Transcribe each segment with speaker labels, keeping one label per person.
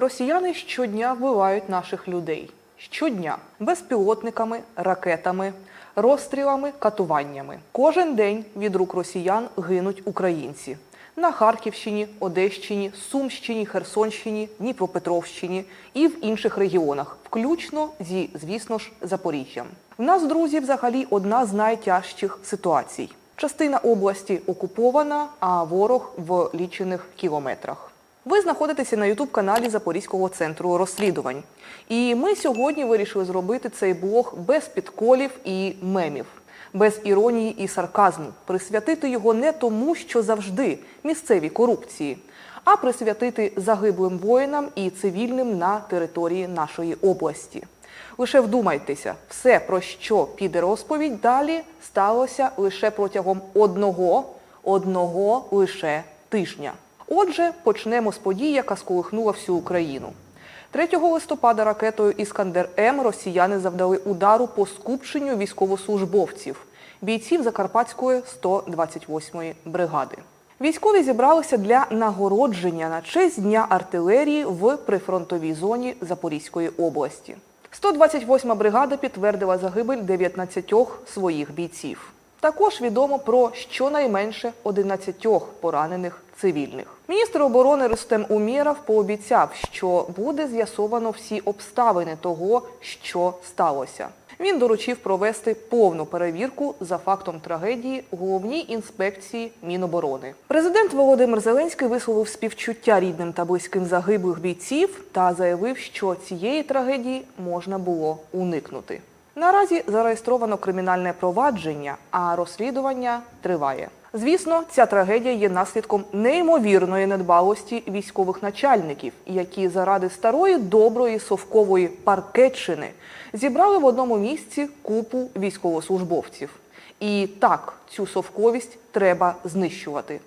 Speaker 1: Росіяни щодня вбивають наших людей. Щодня безпілотниками, ракетами, розстрілами, катуваннями. Кожен день від рук росіян гинуть українці на Харківщині, Одещині, Сумщині, Херсонщині, Дніпропетровщині і в інших регіонах, включно зі, звісно ж, Запоріжжям. В нас, друзі, взагалі одна з найтяжчих ситуацій. Частина області окупована, а ворог в лічених кілометрах. Ви знаходитеся на ютуб-каналі Запорізького центру розслідувань. І ми сьогодні вирішили зробити цей блог без підколів і мемів, без іронії і сарказму, присвятити його не тому, що завжди місцеві корупції, а присвятити загиблим воїнам і цивільним на території нашої області. Лише вдумайтеся, все, про що піде розповідь, далі сталося лише протягом одного, одного лише тижня. Отже, почнемо з подій, яка сколихнула всю Україну. 3 листопада ракетою Іскандер М росіяни завдали удару по скупченню військовослужбовців, бійців Закарпатської 128-ї бригади. Військові зібралися для нагородження на честь Дня артилерії в прифронтовій зоні Запорізької області. 128 бригада підтвердила загибель 19 своїх бійців. Також відомо про щонайменше 11 поранених цивільних. Міністр оборони Рустем Умєров пообіцяв, що буде з'ясовано всі обставини того, що сталося. Він доручив провести повну перевірку за фактом трагедії головній інспекції Міноборони. Президент Володимир Зеленський висловив співчуття рідним та близьким загиблих бійців та заявив, що цієї трагедії можна було уникнути. Наразі зареєстровано кримінальне провадження, а розслідування триває. Звісно, ця трагедія є наслідком неймовірної недбалості військових начальників, які заради старої доброї совкової паркетчини зібрали в одному місці купу військовослужбовців. І так, цю совковість треба знищувати.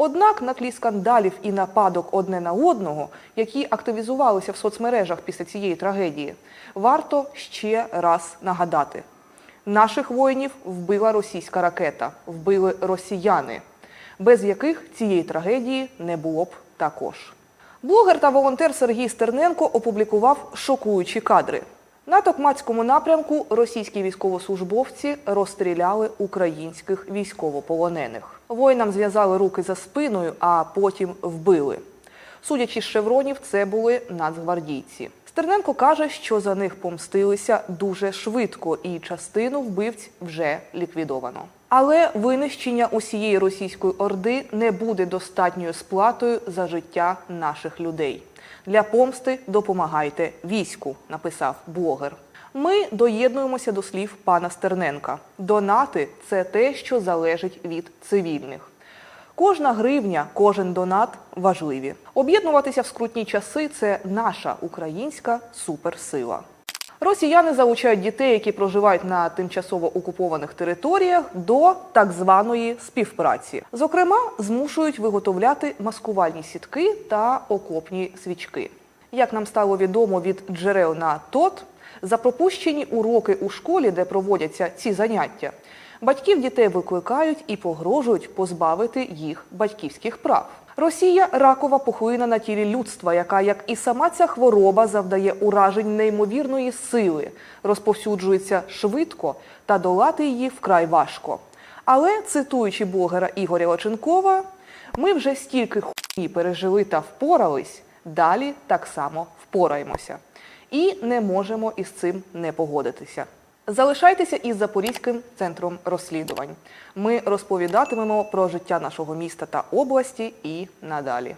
Speaker 1: Однак на тлі скандалів і нападок одне на одного, які активізувалися в соцмережах після цієї трагедії, варто ще раз нагадати: наших воїнів вбила російська ракета, вбили росіяни, без яких цієї трагедії не було б також. Блогер та волонтер Сергій Стерненко опублікував шокуючі кадри. На Токмацькому напрямку російські військовослужбовці розстріляли українських військовополонених. Воїнам зв'язали руки за спиною, а потім вбили. Судячи з шевронів, це були нацгвардійці. Стерненко каже, що за них помстилися дуже швидко, і частину вбивць вже ліквідовано. Але винищення усієї російської орди не буде достатньою сплатою за життя наших людей. Для помсти допомагайте війську, написав блогер. Ми доєднуємося до слів пана Стерненка. Донати це те, що залежить від цивільних. Кожна гривня, кожен донат важливі. Об'єднуватися в скрутні часи це наша українська суперсила. Росіяни залучають дітей, які проживають на тимчасово окупованих територіях, до так званої співпраці. Зокрема, змушують виготовляти маскувальні сітки та окопні свічки. Як нам стало відомо від джерел на ТОТ, за пропущені уроки у школі, де проводяться ці заняття, батьків дітей викликають і погрожують позбавити їх батьківських прав. Росія ракова пухлина на тілі людства, яка, як і сама ця хвороба, завдає уражень неймовірної сили, розповсюджується швидко та долати її вкрай важко. Але, цитуючи блогера Ігоря Лаченкова, ми вже стільки хуйні пережили та впорались, далі так само впораємося. І не можемо із цим не погодитися. Залишайтеся із Запорізьким центром розслідувань. Ми розповідатимемо про життя нашого міста та області і надалі.